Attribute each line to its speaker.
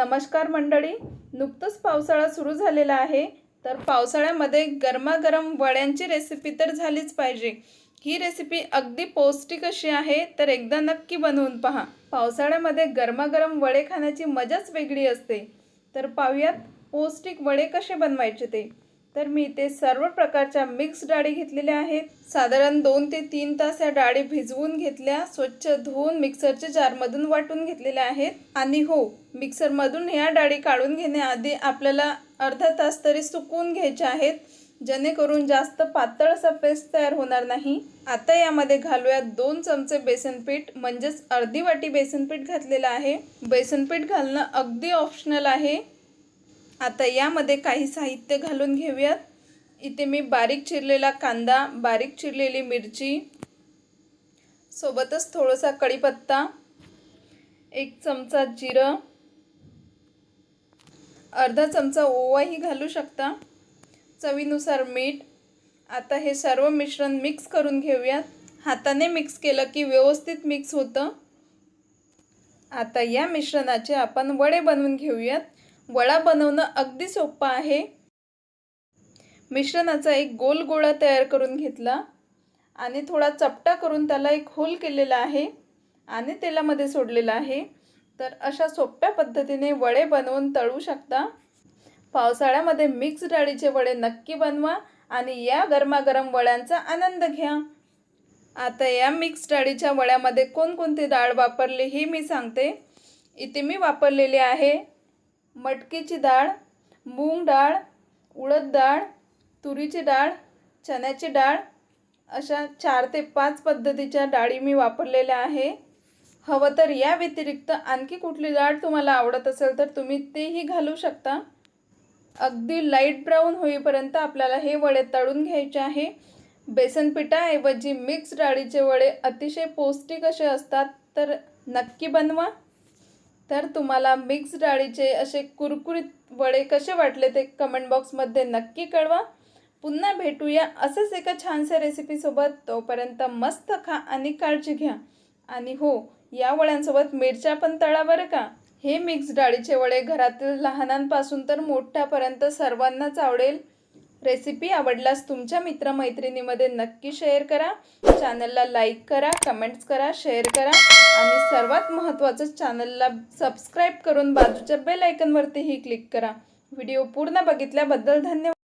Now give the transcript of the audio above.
Speaker 1: नमस्कार मंडळी नुकतंच पावसाळा सुरू झालेला आहे तर पावसाळ्यामध्ये गरमागरम वड्यांची रेसिपी तर झालीच पाहिजे. ही रेसिपी अगदी पौष्टिक अशी आहे तर एकदा नक्की बनवून पहा. पावसाळ्यामध्ये गरमागरम वडे खाण्याची मजाच वेगळी असते. तर पाहूयात पौष्टिक वडे कसे बनवायचे ते. तर मी इथे सर्व प्रकारच्या मिक्स डाळी घेतलेल्या आहेत. साधारण दोन ते तीन तास या डाळी भिजवून घेतल्या स्वच्छ धुवून मिक्सरच्या जारमधून वाटून घेतलेल्या आहेत. आणि हो मिक्सरमधून ह्या डाळी काढून घेण्याआधी आपल्याला अर्धा तास तरी सुकवून घ्यायच्या आहेत जेणेकरून जास्त पातळ असा पेस्ट तयार होणार नाही. आता यामध्ये घालूयात दोन चमचे बेसन पीठ म्हणजेच अर्धी वाटी बेसन पीठ घातलेलं आहे. बेसन पीठ घालणं अगदी ऑप्शनल आहे. आता यामध्ये काही साहित्य घालून घेऊयात. इथे मी बारीक चिरलेला कांदा बारीक चिरलेली मिरची सोबतच थोडासा कढीपत्ता एक चमचा जिरं अर्धा चमचा ओवाही घालू शकता. चवीनुसार मीठ. आता हे सर्व मिश्रण मिक्स करून घेऊयात. हाताने मिक्स केलं की व्यवस्थित मिक्स होतं. आता या मिश्रणाचे आपण वडे बनवून घेऊयात. वडा बनवणं अगदी सोपं आहे. मिश्रणाचा एक गोल गोळा तयार करून घेतला आणि थोडा चपटा करून त्याला एक होल केलेला आहे आणि तेलामध्ये सोडलेला आहे. तर अशा सोप्या पद्धतीने वडे बनवून तळू शकता. पावसाळ्यामध्ये मिक्स डाळीचे वडे नक्की बनवा आणि या गरमागरम वड्यांचा आनंद घ्या. आता या मिक्स डाळीच्या वड्यामध्ये कोणकोणती डाळ वापरली ही मी सांगते. इथे मी वापरलेली आहे मटकीची डाळ मूग डाळ उडद डाळ तुरीची डाळ चण्याची डाळ अशा चार ते पाच पद्धतीच्या डाळी मी वापरलेल्या आहे. हवं तर या व्यतिरिक्त आणखी कुठली डाळ तुम्हाला आवडत असेल तर तुम्ही तेही घालू शकता. अगदी लाइट ब्राऊन होईपर्यंत आपल्याला हे वडे तळून घ्यायचे आहे. बेसन पिठाऐवजी मिक्स डाळीचे वडे अतिशय पौष्टिक असे असतात तर नक्की बनवा. तर तुम्हाला मिक्स डाळीचे असे कुरकुरीत वडे कसे वाटले ते कमेंट बॉक्समध्ये नक्की कळवा. पुन्हा भेटूया असंच एका छानशा रेसिपीसोबत तोपर्यंत मस्त खा आणि काळजी घ्या. आणि हो या वड्यांसोबत मिरच्या पण तळा बरं का. हे मिक्स डाळीचे वडे घरातील लहानांपासून तर मोठ्यापर्यंत सर्वांनाच आवडेल. रेसिपी आवडल्यास तुमच्या मित्रमैत्रिणीमध्ये नक्की शेअर करा. चॅनलला लाईक करा कमेंट्स करा शेअर करा आणि सर्वात महत्त्वाचं चॅनलला सबस्क्राईब करून बाजूच्या बेल आयकनवरतीही क्लिक करा. व्हिडिओ पूर्ण बघितल्याबद्दल धन्यवाद.